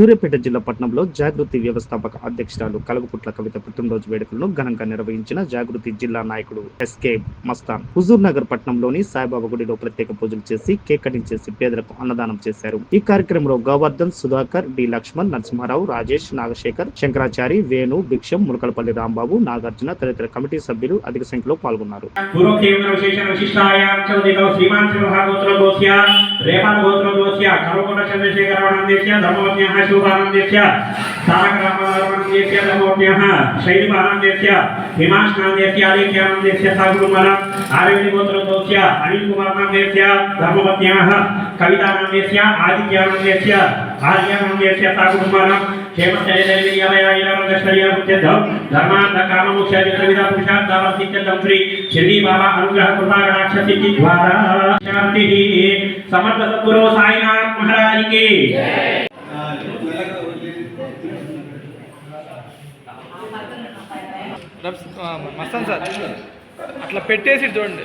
సూర్యాపేట జిల్లా పట్టణంలో జాగృతి వ్యవస్థాపక అధ్యక్షురాలు కలవకుట్ల కవిత పుట్టినరోజు వేడుకలను ఘనంగా నిర్వహించిన జాగృతి జిల్లా నాయకుడు ఎస్కే మస్తాన్. హుజూర్ నగర్ పట్టణంలోని సాయిబాబా గుడిలో ప్రత్యేక పూజలు చేసి కేక్ కటింగ్ చేసి పేదలకు అన్నదానం చేశారు. ఈ కార్యక్రమంలో గోవర్ధన్ సుధాకర్ డి లక్ష్మణ్ నరసింహారావు రాజేష్ నాగశేఖర్ శంకరాచారి వేణు భిక్షం ములకలపల్లి రాంబాబు నాగార్జున తదితర కమిటీ సభ్యులు అధిక సంఖ్యలో పాల్గొన్నారు. శ్రీమాన్ రేపాల్ శుభానందేస్య తారక రామానందేస్య ధర్మవత్యః శైలి ఆనందేస్య హిమాష్నాందేస్య ఆదిత్యానందేస్య సాగురుమల ఆరవింద గోత్ర గోస్య అనిల్ కుమార్ నాందేస్య ధర్మవత్యః కవితానందేస్య ఆదిత్యానందేస్య ఆర్యానందేస్య సాగురుమల ధర్మాంధ కామముఖ్యాదిత్రవిధ పురుషార్థావర్తిత్యం శ్రీ శని బాబా అనుగ్రహ కృపాకటాక్ష సిద్ధి ద్వారా శాంతి. సమర్థ సద్గురు సాయినాథ్ మహారాజ్కి. రబ్స్ ఆ, మస్తాను సార్ అట్లా పెట్టేసి చూడండి.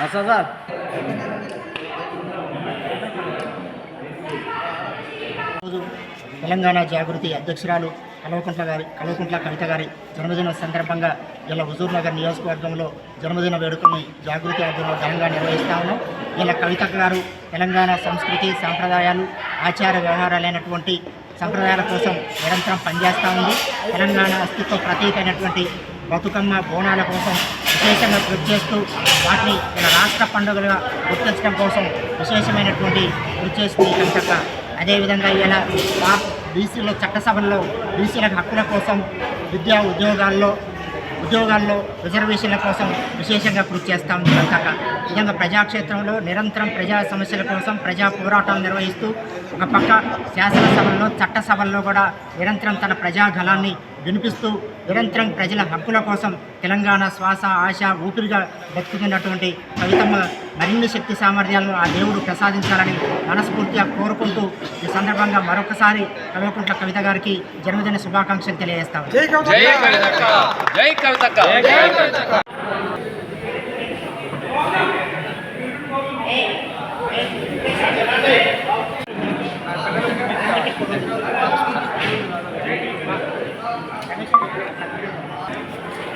మస్తా సార్. తెలంగాణ జాగృతి అధ్యక్షురాలు కల్వకుంట్ల గారి కల్వకుంట్ల కవిత గారి జన్మదిన సందర్భంగా ఇలా హుజూర్ నగర్ నియోజకవర్గంలో జన్మదిన వేడుకని జాగృతి ఆధ్వర్యంలో ఘనంగా నిర్వహిస్తా ఉన్నాం. ఇలా కవిత గారు తెలంగాణ సంస్కృతి సాంప్రదాయాలు ఆచార వ్యవహారాలైనటువంటి సంప్రదాయాల కోసం నిరంతరం పనిచేస్తూ ఉంది. తెలంగాణ అస్తిత్వ ప్రతీకైనటువంటి బతుకమ్మ బోనాల కోసం విశేషంగా కృషి చేస్తూ వాటిని మన రాష్ట్ర పండుగలుగా గుర్తించడం కోసం విశేషమైనటువంటి కృషి చేస్తుంది కవితక్క అదేవిధంగా ఇలా బీసీలో చట్టసభల్లో బీసీల హక్కుల కోసం విద్యా ఉద్యోగాల్లో ఉద్యోగాల్లో రిజర్వేషన్ల కోసం విశేషంగా కృషి చేస్తూ ఉంది కాక ఈ విధంగా ప్రజాక్షేత్రంలో నిరంతరం ప్రజా సమస్యల కోసం ప్రజా పోరాటాలు నిర్వహిస్తూ ఒక పక్క శాసనసభల్లో చట్టసభల్లో కూడా నిరంతరం తన ప్రజాగలాన్ని వినిపిస్తూ నిరంతరం ప్రజల హక్కుల కోసం తెలంగాణ శ్వాస ఆశ ఊపిరిగా బతుకుతున్నటువంటి కవితమ్మ మరిన్ని శక్తి సామర్థ్యాలను ఆ దేవుడు ప్రసాదించాలని మనస్ఫూర్తిగా కోరుకుంటూ ఈ సందర్భంగా మరొకసారి కల్వకుంట్ల కవిత గారికి జన్మదిన శుభాకాంక్షలు తెలియజేస్తాం. はい。